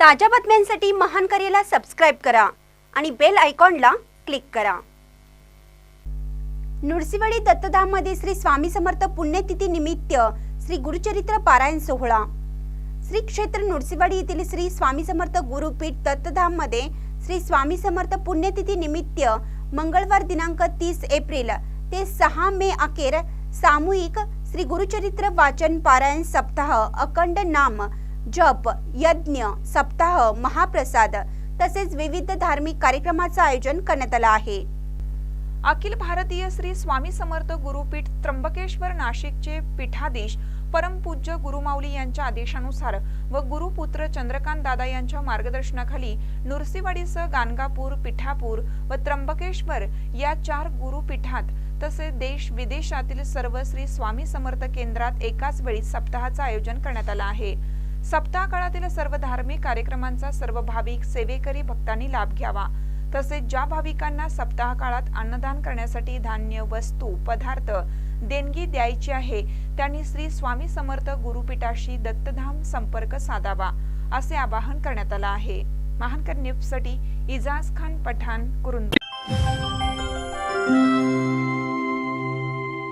ताज्या बातम्यांसाठी महान करेला सबस्क्राईब करा आणि बेल आयकॉनला क्लिक करा. नुरसिवाडी दत्तधाममध्ये श्री स्वामी समर्थ पुण्यतिथी निमित्त श्री गुरुचरित्र पारायण सोहळा. श्री क्षेत्र नुरसिवाडी येथील श्री स्वामी समर्थ गुरुपीठ दत्तधाममध्ये श्री स्वामी समर्थ पुण्यतिथी निमित्त मंगळवार दिनांक तीस एप्रिल ते सहा मे अखेर सामूहिक श्री गुरुचरित्र वाचन पारायण सप्ताह अखंड नाम जप यज्ञ सप्ताह महाप्रसाद तसेच विविध धार्मिक कार्यक्रमाचं आयोजन करण्यात आलं आहे. अखिल भारतीय श्री स्वामी समर्थ गुरुपीठ त्र्यंबकेश्वर नाशिकचे पीठाधीश परमपूज्य गुरुमाऊली यांच्या आदेशानुसार व गुरुपुत्र चंद्रकांत दादा यांच्या मार्गदर्शनाखाली नुरसीवाडीसह गाणगापूर पिठापूर व त्र्यंबकेश्वर या चार गुरुपीठात तसेच देश विदेशातील सर्व श्री स्वामी समर्थ केंद्रात एकाच वेळी सप्ताहाचं आयोजन करण्यात आलं आहे. सप्ताह काळातील सर्व धार्मिक कार्यक्रमांचा सर्व भाविक सेवेकरी भक्तांनी लाभ घ्यावा. तसेच ज्या भाविकांना सप्ताह काळात अन्नदान करण्यासाठी धान्य वस्तू पदार्थ देणगी द्यायची आहे त्यांनी श्री स्वामी समर्थ गुरुपीठाशी दत्तधाम संपर्क साधावा असे आवाहन करण्यात आलं आहे. महानकर न्यूजसाठी इजाज खान पठाण कुरुंद